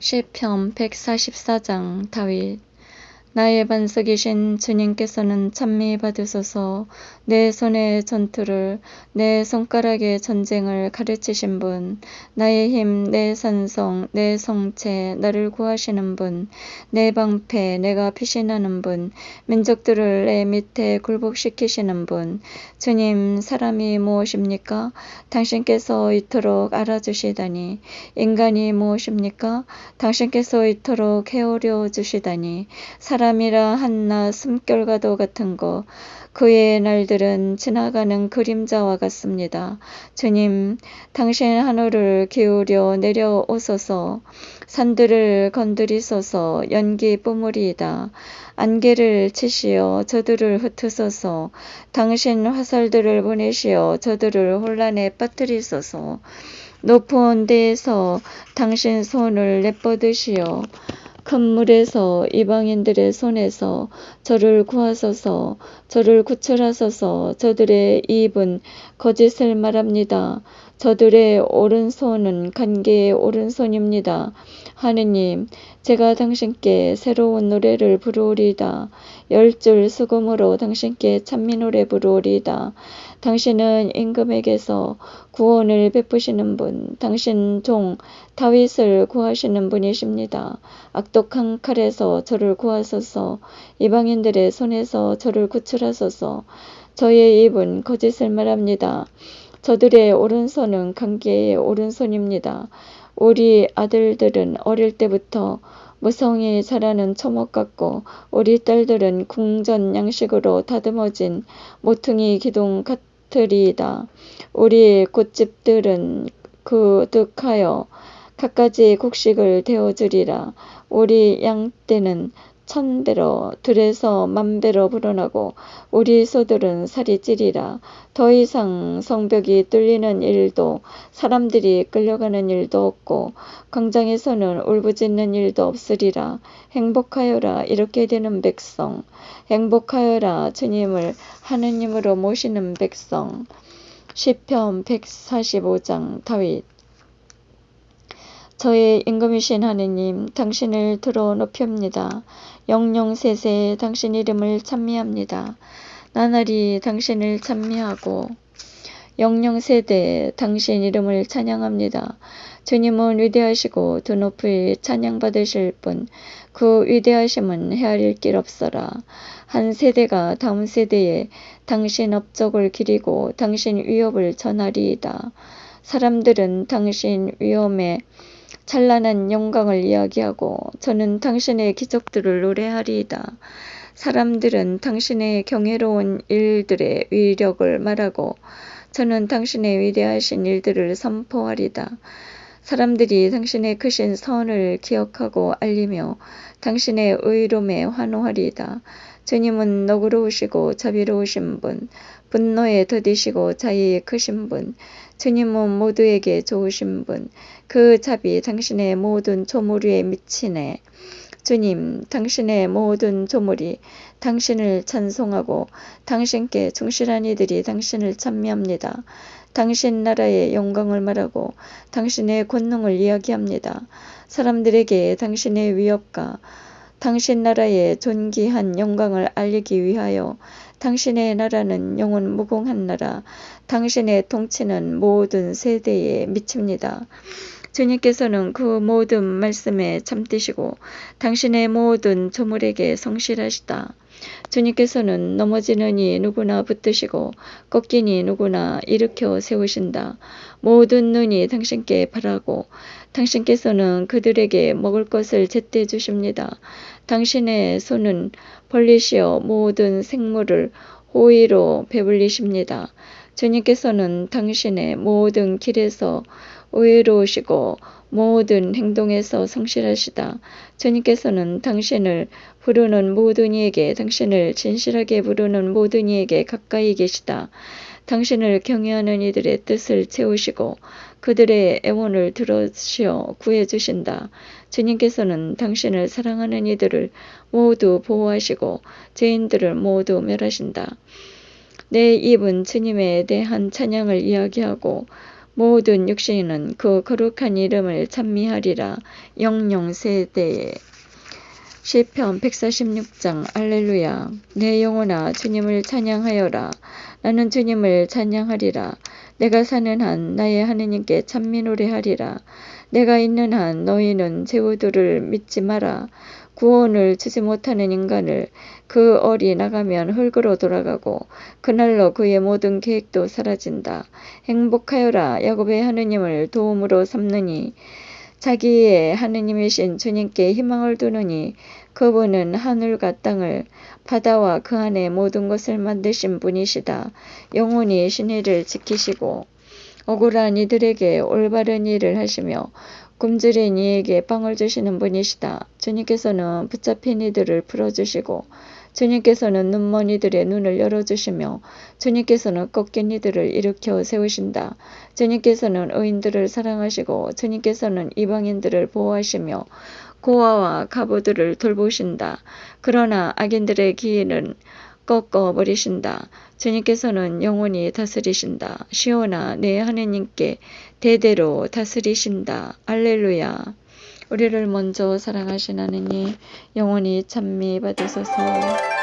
시편 144장 다윗 나의 반석이신 주님께서는 찬미 받으소서. 내 손의 전투를 내 손가락의 전쟁을 가르치신 분 나의 힘 내 산성 내 성체 나를 구하시는 분 내 방패 내가 피신하는 분 민족들을 내 밑에 굴복시키시는 분 주님 사람이 무엇입니까? 당신께서 이토록 알아주시다니. 인간이 무엇입니까? 당신께서 이토록 헤아려 주시다니. 사람 이라 한낱 숨결과도 같은 거 그의 날들은 지나가는 그림자와 같습니다. 주님, 당신 하늘을 기울여 내려오소서 산들을 건드리소서 연기 뿜으리이다. 안개를 치시어 저들을 흩으소서 당신 화살들을 보내시어 저들을 혼란에 빠뜨리소서 높은 데에서 당신 손을 내뻗으시어 큰 물에서 이방인들의 손에서 저를 구하소서 저를 구출하소서 저들의 입은 거짓을 말합니다. 저들의 오른손은 관계의 오른손입니다. 하느님, 제가 당신께 새로운 노래를 부르리다. 열 줄 수금으로 당신께 찬미 노래 부르리다. 당신은 임금에게서 구원을 베푸시는 분, 당신 종 다윗을 구하시는 분이십니다. 악독한 칼에서 저를 구하소서, 이방인들의 손에서 저를 구출하소서. 저의 입은 거짓을 말합니다. 저들의 오른손은 관계의 오른손입니다. 우리 아들들은 어릴 때부터 무성히 자라는 초목 같고 우리 딸들은 궁전 양식으로 다듬어진 모퉁이 기둥 같으리이다. 우리 꽃집들은 그득하여 갖가지 곡식을 데워주리라. 우리 양떼는 천배로 들에서 만배로 불어나고 우리 소들은 살이 찌리라. 더 이상 성벽이 뚫리는 일도 사람들이 끌려가는 일도 없고 광장에서는 울부짖는 일도 없으리라. 행복하여라 이렇게 되는 백성. 행복하여라 주님을 하느님으로 모시는 백성. 시편 145장 다윗 저의 임금이신 하느님, 당신을 들어 높입니다. 영영세세 당신 이름을 찬미합니다. 나날이 당신을 찬미하고 영영세대 당신 이름을 찬양합니다. 주님은 위대하시고 두 높이 찬양받으실 분, 그 위대하심은 헤아릴 길 없어라. 한 세대가 다음 세대에 당신 업적을 기리고 당신 위협을 전하리이다. 사람들은 당신 위험에 찬란한 영광을 이야기하고 저는 당신의 기적들을 노래하리이다. 사람들은 당신의 경이로운 일들의 위력을 말하고 저는 당신의 위대하신 일들을 선포하리다. 사람들이 당신의 크신 선을 기억하고 알리며 당신의 의로움에 환호하리이다. 주님은 너그러우시고 자비로우신 분, 분노에 더디시고 자의에 크신 분, 주님은 모두에게 좋으신 분, 그 자비 당신의 모든 조물 위에 미치네. 주님, 당신의 모든 조물이 당신을 찬송하고 당신께 충실한 이들이 당신을 찬미합니다. 당신 나라의 영광을 말하고 당신의 권능을 이야기합니다. 사람들에게 당신의 위협과 당신 나라의 존귀한 영광을 알리기 위하여 당신의 나라는 영원 무궁한 나라, 당신의 통치는 모든 세대에 미칩니다. 주님께서는 그 모든 말씀에 참되시고 당신의 모든 조물에게 성실하시다. 주님께서는 넘어지는 이 누구나 붙드시고 꺾이니 누구나 일으켜 세우신다. 모든 눈이 당신께 바라고 당신께서는 그들에게 먹을 것을 제때 주십니다. 당신의 손은 벌리시어 모든 생물을 호의로 배불리십니다. 주님께서는 당신의 모든 길에서 의로우시고 모든 행동에서 성실하시다. 주님께서는 당신을 부르는 모든 이에게 당신을 진실하게 부르는 모든 이에게 가까이 계시다. 당신을 경외하는 이들의 뜻을 채우시고 그들의 애원을 들으시어 구해 주신다. 주님께서는 당신을 사랑하는 이들을 모두 보호하시고 죄인들을 모두 멸하신다. 내 입은 주님에 대한 찬양을 이야기하고 모든 육신은 그 거룩한 이름을 찬미하리라. 영영 세대에. 시편 146장 알렐루야. 내 영혼아 주님을 찬양하여라. 나는 주님을 찬양하리라. 내가 사는 한 나의 하느님께 찬미 노래하리라. 내가 있는 한 너희는 제후들을 믿지 마라 구원을 주지 못하는 인간을 그 얼이 나가면 흙으로 돌아가고 그날로 그의 모든 계획도 사라진다. 행복하여라 야곱의 하느님을 도움으로 삼느니 자기의 하느님이신 주님께 희망을 두느니 그분은 하늘과 땅을 바다와 그 안에 모든 것을 만드신 분이시다. 영원히 신의를 지키시고 억울한 이들에게 올바른 일을 하시며 굶주린 이에게 빵을 주시는 분이시다. 주님께서는 붙잡힌 이들을 풀어주시고 주님께서는 눈먼 이들의 눈을 열어주시며 주님께서는 꺾인 이들을 일으켜 세우신다. 주님께서는 의인들을 사랑하시고 주님께서는 이방인들을 보호하시며 고아와 가부들을 돌보신다. 그러나 악인들의 기회는 꺾어 버리신다. 주님께서는 영원히 다스리신다. 시온아 내 하느님께 대대로 다스리신다. 알렐루야. 우리를 먼저 사랑하신 하느님 영원히 찬미 받으소서.